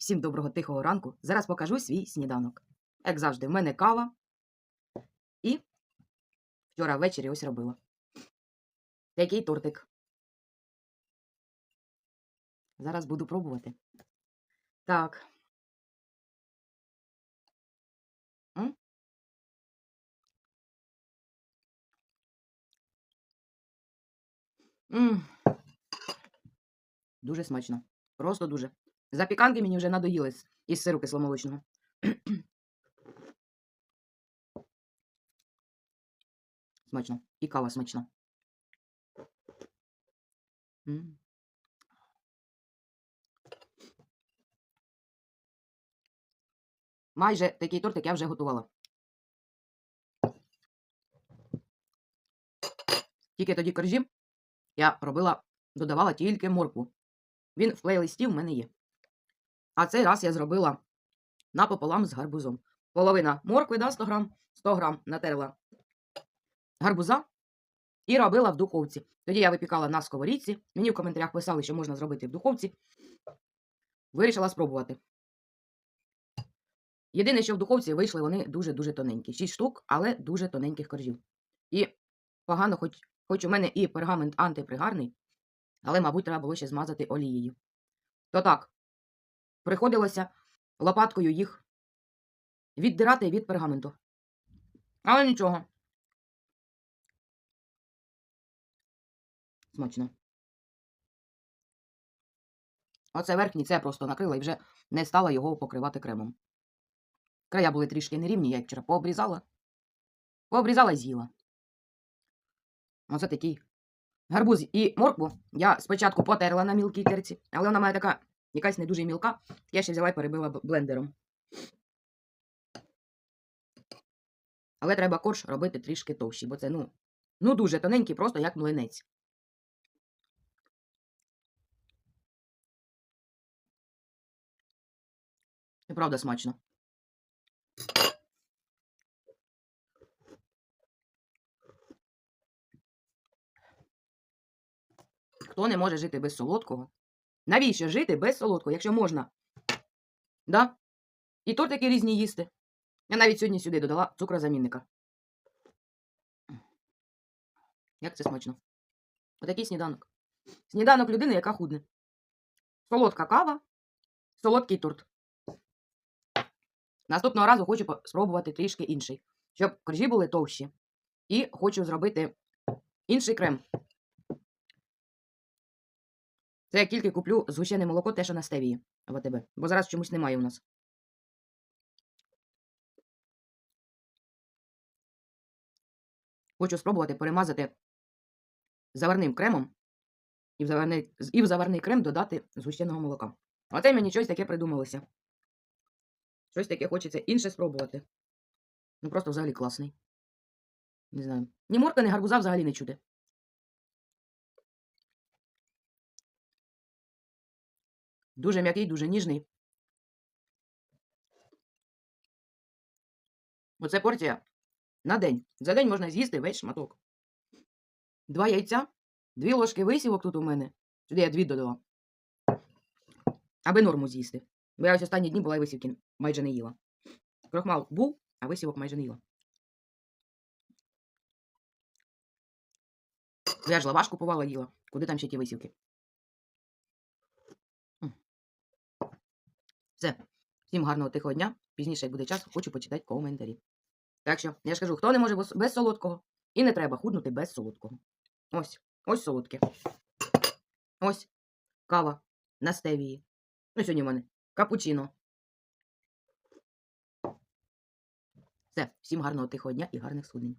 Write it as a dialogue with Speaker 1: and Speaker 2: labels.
Speaker 1: Всім доброго тихого ранку. Зараз покажу свій сніданок. Як завжди, в мене кава. І вчора ввечері ось робила. Такий тортик. Зараз буду пробувати. Так. Дуже смачно. Просто дуже. Запіканки мені вже надоїли з- із сиру кисломолочного. Смачно. І кава смачна. Майже такий тортик я вже готувала. Тільки тоді коржі я робила, додавала тільки моркву. Він в плейлисті в мене є. А цей раз я зробила напополам з гарбузом. Половина моркви, да, 100 грам, 100 грам натерла гарбуза і робила в духовці. Тоді я випікала на сковорідці. Мені в коментарях писали, що можна зробити в духовці. Вирішила спробувати. Єдине, що в духовці вийшли вони дуже-дуже тоненькі. 6 штук, але дуже тоненьких коржів. І погано, хоч, хоч у мене і пергамент антипригарний, але, мабуть, треба було ще змазати олією. То так, приходилося лопаткою їх віддирати від пергаменту. Але нічого. Смачно. Оце верхній, це просто накрила і вже не стала його покривати кремом. Края були трішки нерівні, я їх вчора пообрізала. Пообрізала і з'їла. Оце такий гарбуз і моркву я спочатку потерла на мілкій терці, але вона має така якась не дуже мілка. Я ще взяла і перебила блендером. Але треба корж робити трішки товщий, бо це, ну, ну дуже тоненький, просто як млинець. І правда смачно. Хто не може жити без солодкого? Навіщо жити без солодкого, якщо можна? Да? І тортики різні їсти. Я навіть сьогодні сюди додала цукрозамінника. Як це смачно. Отакий сніданок. Сніданок людини, яка худне. Солодка кава, солодкий торт. Наступного разу хочу спробувати трішки інший, щоб коржі були товщі. І хочу зробити інший крем. Це я тільки куплю згущене молоко, те, що на стевії в АТБ. Бо зараз чомусь немає у нас. Хочу спробувати перемазати заварним кремом і в заварний, і в заварний крем додати згущеного молока. Оце мені щось таке придумалося. Щось таке хочеться інше спробувати. Ну просто взагалі класний. Не знаю. Ні морка, ні гарбуза взагалі не чути. Дуже м'який, дуже ніжний. Оце порція на день. За день можна з'їсти весь шматок. Два яйця, дві ложки висівок тут у мене. Сюди я дві додала. Аби норму з'їсти. Бо я ось останні дні була і висівки майже не їла. Крохмал був, а висівок майже не їла. Я ж лаваш купувала їла. Куди там ще ті висівки? Все. Всім гарного тихого дня. Пізніше, як буде час, хочу почитати коментарі. Так що, я ж кажу, хто не може без- солодкого, і не треба худнути без солодкого. Ось, ось солодке. Ось кава на стевії. Ну, сьогодні в мене капучино. Все, всім гарного тихого дня і гарних суднень.